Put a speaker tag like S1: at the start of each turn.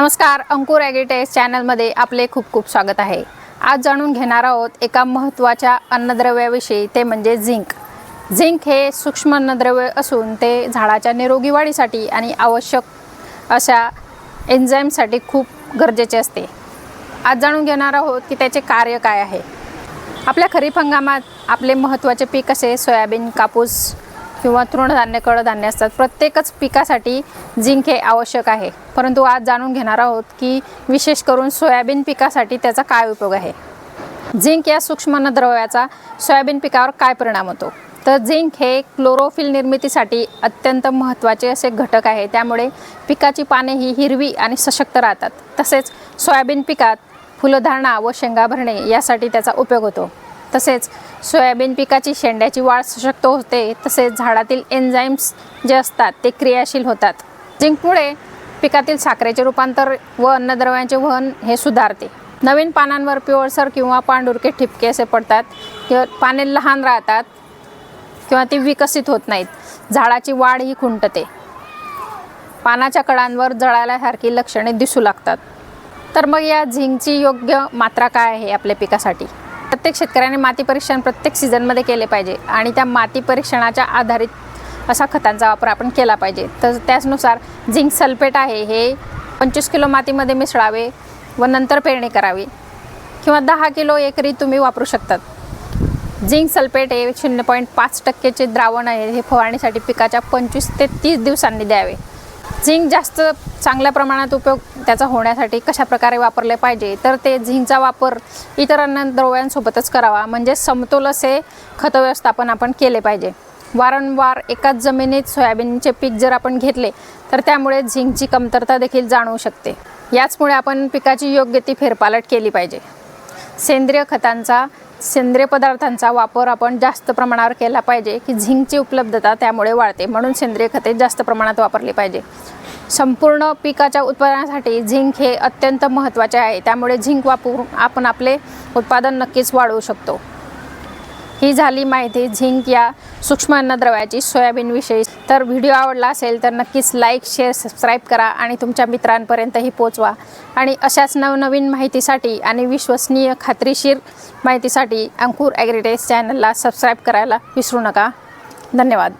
S1: नमस्कार अंकुर ॲग्रिटेक्स चॅनलमध्ये आपले खूप खूप स्वागत आहे. आज जाणून घेणार आहोत एका महत्त्वाच्या अन्नद्रव्याविषयी ते म्हणजे झिंक. झिंक हे सूक्ष्म अन्नद्रव्य असून ते झाडाच्या निरोगी वाढीसाठी आणि आवश्यक अशा एन्झाईमसाठी खूप गरजेचे असते. आज जाणून घेणार आहोत की त्याचे कार्य काय आहे. आपल्या खरीप हंगामात आपले महत्त्वाचे पीक असे सोयाबीन कापूस किंवा तृणधान्य कडधान्य असतात. प्रत्येकच पिकासाठी झिंक हे आवश्यक आहे. परंतु आज जाणून घेणार आहोत की विशेष करून सोयाबीन पिकासाठी त्याचा काय उपयोग आहे. झिंक या सूक्ष्मद्रव्याचा सोयाबीन पिकावर काय परिणाम होतो? तर झिंक हे क्लोरोफिल निर्मितीसाठी अत्यंत महत्त्वाचे असे घटक आहे. त्यामुळे पिकाची पाने ही हिरवी आणि सशक्त राहतात. तसेच सोयाबीन पिकात फुलधारणा व शेंगा भरणे यासाठी त्याचा उपयोग होतो. तसेच सोयाबीन पिकाची शेंड्याची वाढ सशक्त होते तसेच झाडातील एन्झाईम्स जे असतात ते क्रियाशील होतात. झिंकमुळे पिकातील साखरेचे रूपांतर व अन्नद्रव्यांचे वहन हे सुधारते. नवीन पानांवर पिवळसर किंवा पांढुरके ठिपके असे पडतात किंवा पाने लहान राहतात किंवा ती विकसित होत नाहीत. झाडाची वाढ ही खुंटते. पानाच्या कडांवर जळाल्यासारखी लक्षणे दिसू लागतात. तर मग या झिंकची योग्य मात्रा काय आहे आपल्या पिकासाठी? प्रत्येक शेतकऱ्याने माती परीक्षण प्रत्येक सीझनमध्ये केले पाहिजे आणि त्या माती परीक्षणाच्या आधारित असा खतांचा वापर आपण केला पाहिजे. तर त्याचनुसार झिंक सल्फेट आहे हे पंचवीस किलो मातीमध्ये मिसळावे व नंतर पेरणी करावी किंवा दहा किलो एकरी तुम्ही वापरू शकतात. झिंक सल्फेट हे शून्य पॉईंट पाच टक्केचे द्रावण आहे हे फवारणीसाठी पिकाच्या पंचवीस ते तीस दिवसांनी द्यावे. झिंक जास्त चांगल्या प्रमाणात उपयोग त्याचा होण्यासाठी कशा प्रकारे वापरले पाहिजे? तर ते झिंकचा वापर इतर अन्नद्रव्यांसोबतच करावा. म्हणजे समतोल असे खत व्यवस्थापन आपण केले पाहिजे. वारंवार एकाच जमिनीत सोयाबीनचे पीक जर आपण घेतले तर त्यामुळे झिंकची कमतरता देखील जाणवू शकते. याचमुळे आपण पिकाची योग्य ती फेरपालट केली पाहिजे. सेंद्रिय खतांचा सेंद्रिय पदार्थांचा वापर आपण जास्त प्रमाणावर केला पाहिजे की झिंकची उपलब्धता त्यामुळे वाढते म्हणून सेंद्रिय खते जास्त प्रमाणात वापरली पाहिजे. संपूर्ण पिकाच्या उत्पादनासाठी झिंक हे अत्यंत महत्त्वाचे आहे. त्यामुळे झिंक वापरून आपण आपले उत्पादन नक्कीच वाढवू शकतो. ही झाली माहिती झिंक या सूक्ष्म अन्नद्रव्याची सोयाबीनविषयी तर व्हिडिओ आवडला असेल तर नक्कीच लाईक शेअर सबस्क्राईब करा आणि तुमच्या मित्रांपर्यंतही पोचवा. आणि अशाच नवनवीन माहितीसाठी आणि विश्वसनीय खात्रीशीर माहितीसाठी अंकुर ॲग्रिटेज चॅनलला सबस्क्राईब करायला विसरू नका. धन्यवाद.